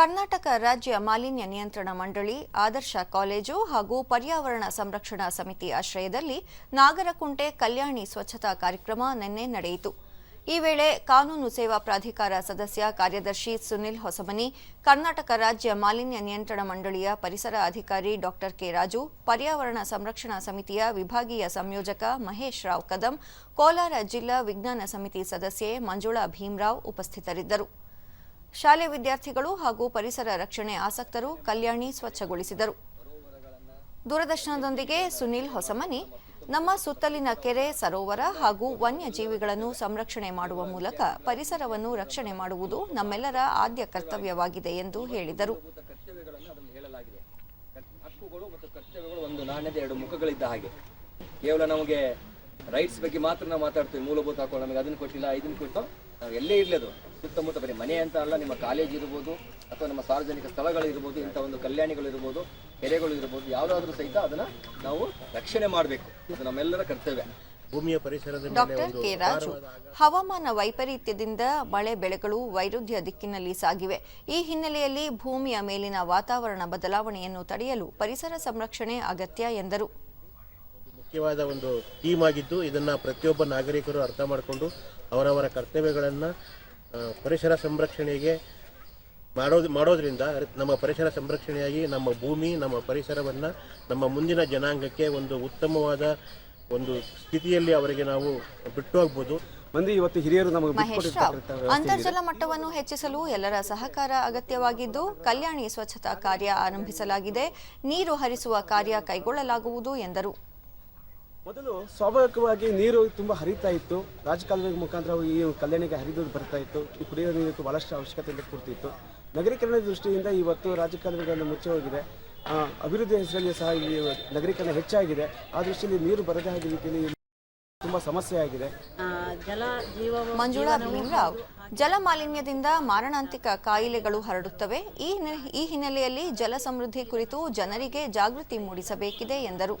ಕರ್ನಾಟಕ ರಾಜ್ಯ ಮಾಲಿನ್ಯ ನಿಯಂತ್ರಣ ಮಂಡಳಿ, ಆದರ್ಶ ಕಾಲೇಜು ಹಾಗೂ ಪರ್ಯಾವರಣ ಸಂರಕ್ಷಣಾ ಸಮಿತಿ ಆಶ್ರಯದಲ್ಲಿ ನಾಗರಕುಂಟೆ ಕಲ್ಯಾಣಿ ಸ್ವಚ್ಛತಾ ಕಾರ್ಯಕ್ರಮ ನಿನ್ನೆ ನಡೆಯಿತು. ಈ ವೇಳೆ ಕಾನೂನು ಸೇವಾ ಪ್ರಾಧಿಕಾರ ಸದಸ್ಯ ಕಾರ್ಯದರ್ಶಿ ಸುನಿಲ್ ಹೊಸಮನಿ, ಕರ್ನಾಟಕ ರಾಜ್ಯ ಮಾಲಿನ್ಯ ನಿಯಂತ್ರಣ ಮಂಡಳಿಯ ಪರಿಸರ ಅಧಿಕಾರಿ ಡಾಕ್ಟರ್ ಕೆ ರಾಜು, ಪರ್ಯಾವರಣ ಸಂರಕ್ಷಣಾ ಸಮಿತಿಯ ವಿಭಾಗೀಯ ಸಂಯೋಜಕ ಮಹೇಶ್ ರಾವ್ ಕದಂ, ಕೋಲಾರ ಜಿಲ್ಲಾ ವಿಜ್ಞಾನ ಸಮಿತಿ ಸದಸ್ಯೆ ಮಂಜುಳಾ ಭೀಮರಾವ್ ಉಪಸ್ಥಿತರಿದ್ದರು. ಶಾಲೆ ವಿದ್ಯಾರ್ಥಿಗಳು ಹಾಗೂ ಪರಿಸರ ರಕ್ಷಣೆ ಆಸಕ್ತರು ಕಲ್ಯಾಣಿ ಸ್ವಚ್ಛಗೊಳಿಸಿದರು. ದೂರದರ್ಶನದೊಂದಿಗೆ ಸುನಿಲ್ ಹೊಸಮನಿ, ನಮ್ಮ ಸುತ್ತಲಿನ ಕೆರೆ, ಸರೋವರ ಹಾಗೂ ವನ್ಯಜೀವಿಗಳನ್ನು ಸಂರಕ್ಷಣೆ ಮಾಡುವ ಮೂಲಕ ಪರಿಸರವನ್ನು ರಕ್ಷಣೆ ಮಾಡುವುದು ನಮ್ಮೆಲ್ಲರ ಆದ್ಯ ಕರ್ತವ್ಯವಾಗಿದೆ ಎಂದು ಹೇಳಿದರು. ಕೇವಲ ನಮಗೆ ರೈಟ್ಸ್ ಬಗ್ಗೆ ಮಾತ್ರ ನಾವು ಮಾತಾಡ್ತೀವಿ. ಮೂಲಭೂತ ಹಾಕೊಂಡು ನಮಗೆ ಅದನ್ನು ಕೊಟ್ಟಿಲ್ಲ ಇದನ್ನು ಕೊಟ್ಟು ನಾವು ಎಲ್ಲೇ ಇರಲಿ ಅದು. ಸುತ್ತಮುತ್ತ ಬರೀ ಮನೆ ಅಂತ ಅಲ್ಲ ನಿಮ್ಮ ಕಾಲೇಜ್ ಇರ್ಬೋದು ಅಥವಾ ನಮ್ಮ ಸಾರ್ವಜನಿಕ ಸ್ಥಳಗಳು ಇರ್ಬೋದು ಇಂಥ ಒಂದು ಕಲ್ಯಾಣಿಗಳು ಇರ್ಬೋದು ಕೆರೆಗಳು ಇರ್ಬೋದು ಯಾವುದಾದ್ರೂ ಸಹಿತ ಅದನ್ನ ನಾವು ರಕ್ಷಣೆ ಮಾಡಬೇಕು. ಇದು ನಮ್ಮೆಲ್ಲರ ಕರ್ತವ್ಯ. ಭೂಮಿಯ ಪರಿಸರದ ಮೇಲೆ ಡಾಕ್ಟರ್ ಕೆ ರಾಜು ಹವಾಮಾನ ವೈಪರೀತ್ಯದಿಂದ ಮಳೆ ಬೆಳೆಗಳು ವೈರುಧ್ಯ ದಿಕ್ಕಿನಲ್ಲಿ ಸಾಗಿವೆ. ಈ ಹಿನ್ನೆಲೆಯಲ್ಲಿ ಭೂಮಿಯ ಮೇಲಿನ ವಾತಾವರಣ ಬದಲಾವಣೆಯನ್ನು ತಡೆಯಲು ಪರಿಸರ ಸಂರಕ್ಷಣೆ ಅಗತ್ಯ ಎಂದರು. ಮುಖ್ಯವಾದ ಒಂದು ಥೀಮ್ ಆಗಿದ್ದು ಇದನ್ನ ಪ್ರತಿಯೊಬ್ಬ ನಾಗರಿಕರು ಅರ್ಥ ಮಾಡಿಕೊಂಡು ಅವರವರ ಕರ್ತವ್ಯಗಳನ್ನು ಪರಿಸರ ಸಂರಕ್ಷಣೆಗೆ ಮಾಡೋದು ಮಾಡೋದ್ರಿಂದ ನಮ್ಮ ಪರಿಸರ ಸಂರಕ್ಷಣೆಯಾಗಿ ನಮ್ಮ ಭೂಮಿ ನಮ್ಮ ಪರಿಸರವನ್ನು ನಮ್ಮ ಮುಂದಿನ ಜನಾಂಗಕ್ಕೆ ಒಂದು ಉತ್ತಮವಾದ ಒಂದು ಸ್ಥಿತಿಯಲ್ಲಿ ಅವರಿಗೆ ನಾವು ಬಿಟ್ಟು ಹೋಗ್ಬೋದು. ಮಂದಿ ಇವತ್ತು ಹಿರಿಯರು ನಮಗೆ ಅಂತರ್ಜಲ ಮಟ್ಟವನ್ನು ಹೆಚ್ಚಿಸಲು ಎಲ್ಲರ ಸಹಕಾರ ಅಗತ್ಯವಾಗಿದ್ದು ಕಲ್ಯಾಣಿ ಸ್ವಚ್ಛತಾ ಕಾರ್ಯ ಆರಂಭಿಸಲಾಗಿದೆ. ನೀರು ಹರಿಸುವ ಕಾರ್ಯ ಕೈಗೊಳ್ಳಲಾಗುವುದು ಎಂದರು. ಮೊದಲು ಸ್ವಾಭಾವಿಕವಾಗಿ ನೀರು ತುಂಬಾ ಹರಿತಾ ಇತ್ತು. ರಾಜಕಾಲುವೆ ಮುಖಾಂತರ ಈ ಕಲ್ಯಾಣಿಗೆ ಹರಿದು ಬರ್ತಾ ಇತ್ತು. ಈ ಕುಡಿಯುವ ನೀರಿಗೆ ಬಹಳಷ್ಟು ಅವಶ್ಯಕತೆ ಕೊಡ್ತಿತ್ತು. ನಗರೀಕರಣದ ದೃಷ್ಟಿಯಿಂದ ಇವತ್ತು ರಾಜಕಾಲುವೆಗಳನ್ನು ಮುಚ್ಚಿ ಹೋಗಿದೆ. ಅಭಿವೃದ್ಧಿ ಹೆಸರಲ್ಲಿ ಸಹ ಈ ನಗರೀಕರಣ ಹೆಚ್ಚಾಗಿದೆ. ಆ ದೃಷ್ಟಿಯಲ್ಲಿ ನೀರು ಬರದೇ ಹಾಗೆ ರೀತಿಯಲ್ಲಿ ತುಂಬಾ ಸಮಸ್ಯೆ ಆಗಿದೆ. ಜಲ ಜೀವ ಮಂಜುಳಾ ಭೀಮರಾವ್ ಜಲ ಮಾಲಿನ್ಯದಿಂದ ಮಾರಣಾಂತಿಕ ಕಾಯಿಲೆಗಳು ಹರಡುತ್ತವೆ. ಈ ಈ ಹಿನ್ನೆಲೆಯಲ್ಲಿ ಜಲ ಸಮೃದ್ಧಿ ಕುರಿತು ಜನರಿಗೆ ಜಾಗೃತಿ ಮೂಡಿಸಬೇಕಿದೆ ಎಂದರು.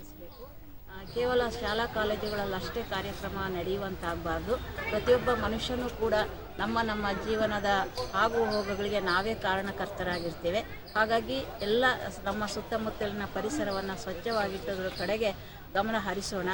ಕೇವಲ ಶಾಲಾ ಕಾಲೇಜುಗಳಲ್ಲಷ್ಟೇ ಕಾರ್ಯಕ್ರಮ ನಡೆಯುವಂತಾಗಬಾರ್ದು. ಪ್ರತಿಯೊಬ್ಬ ಮನುಷ್ಯನೂ ಕೂಡ ನಮ್ಮ ನಮ್ಮ ಜೀವನದ ಆಗು ಹೋಗುಗಳಿಗೆ ನಾವೇ ಕಾರಣಕರ್ತರಾಗಿರ್ತೇವೆ. ಹಾಗಾಗಿ ಎಲ್ಲ ನಮ್ಮ ಸುತ್ತಮುತ್ತಲಿನ ಪರಿಸರವನ್ನು ಸ್ವಚ್ಛವಾಗಿಟ್ಟೋದ್ರ ಕಡೆಗೆ ಗಮನ ಹರಿಸೋಣ.